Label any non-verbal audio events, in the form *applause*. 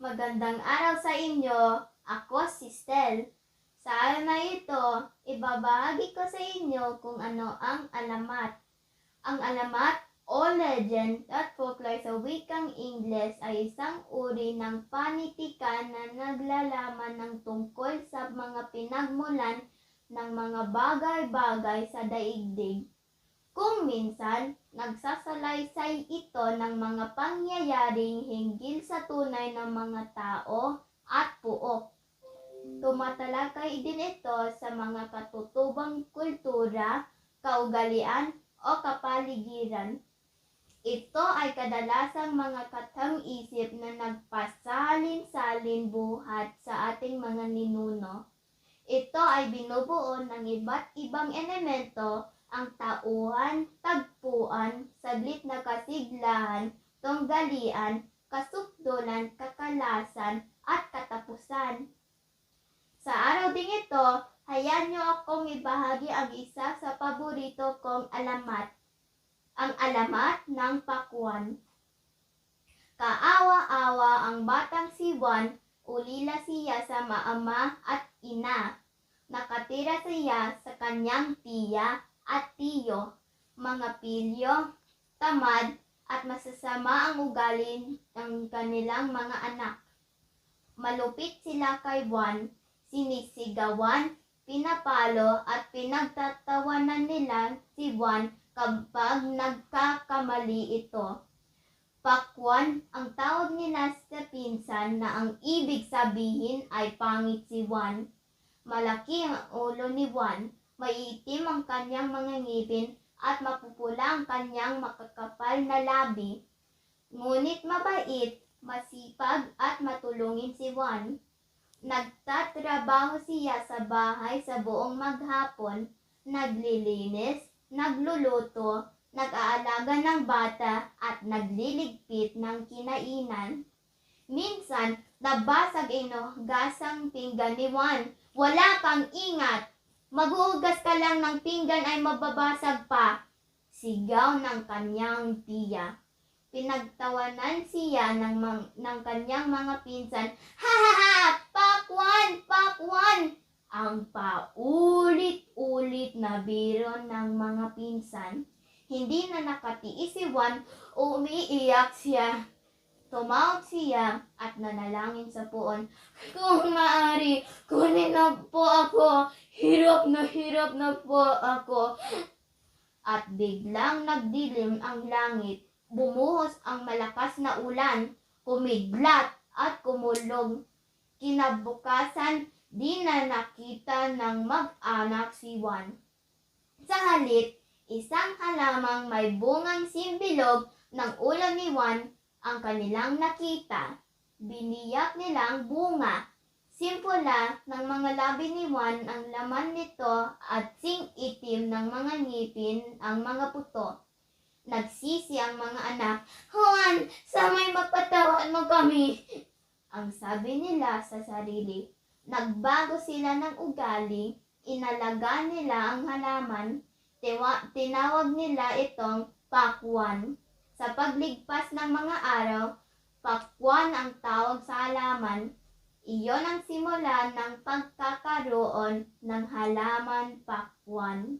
Magandang araw sa inyo. Ako si Stel. Sa araw na ito, ibabahagi ko sa inyo kung ano ang alamat. Ang alamat o legend at folklore sa wikang Ingles ay isang uri ng panitikan na naglalaman ng tungkol sa mga pinagmulan ng mga bagay-bagay sa daigdig. Kung minsan, nagsasalaysay ito ng mga pangyayaring hinggil sa tunay ng mga tao at puok. Tumatalakay din ito sa mga katutubang kultura, kaugalian o kapaligiran. Ito ay kadalasang mga katang-isip na nagpasalin-salin buhat sa ating mga ninuno. Ito ay binubuo ng iba't ibang elemento ang tauhan, tagpuan, saglit na kasiglahan, tunggalian, kasukdulan, kakalasan, at katapusan. Sa araw ding ito, hayaan niyo akong ibahagi ang isa sa paborito kong alamat. Ang alamat ng pakwan. Kaawa-awa ang batang si Juan, ulila siya sa maama at ina. Nakatira siya sa kanyang tiya at tiyo, mga pilyo, tamad, at masasama ang ugali ng kanilang mga anak. Malupit sila kay Juan, sinisigawan, pinapalo at pinagtatawanan nila si Juan kapag nagkakamali ito. Pakwan ang tawag nila sa pinsan na ang ibig sabihin ay pangit si Juan. Malaki ang ulo ni Juan, maiitim ang kanyang mga ngipin at mapupula ang kanyang makakapal na labi. Ngunit mabait, masipag at matulungin si Juan. Nagtatrabaho siya sa bahay sa buong maghapon, naglilinis, nagluluto, nag-aalaga ng bata at nagliligpit ng kinainan. Minsan, nabasag inugasang pinggan ni Juan. Wala kang ingat! Maghuhugas ka lang ng pinggan ay mababasag pa. Sigaw ng kanyang tiya. Pinagtawanan siya ng, ng kanyang mga pinsan. Ha ha ha! Pakwan! Pakwan! Ang paulit-ulit na biro ng mga pinsan. Hindi na nakatiis si Juan, umiiyak siya. Tumawag siya at nanalangin sa puon. *laughs* Kung maaari, kunin na po ako. Hirap na hirap na po ako. At biglang nagdilim ang langit. Bumuhos ang malakas na ulan. Kumidlat at kumulog. Kinabukasan, di na nakita ng mag-anak si Juan. Sa halit, isang halamang may bungang simbilog ng ulo ni Juan ang kanilang nakita. Biniyak nilang bunga. Simpula ng mga labi ni Juan ang laman nito at sing itim ng mga ngipin ang mga puto. Nagsisi ang mga anak, Juan, sa may magpatawan mo kami. Ang sabi nila sa sarili, nagbago sila ng ugali, inalaga nila ang halaman, tiwa- tinawag nila itong pakwan. Sa pagligpas ng mga araw, pakwan ang tawag sa halaman. Iyon ang simula ng pagkakaroon ng halaman pakwan.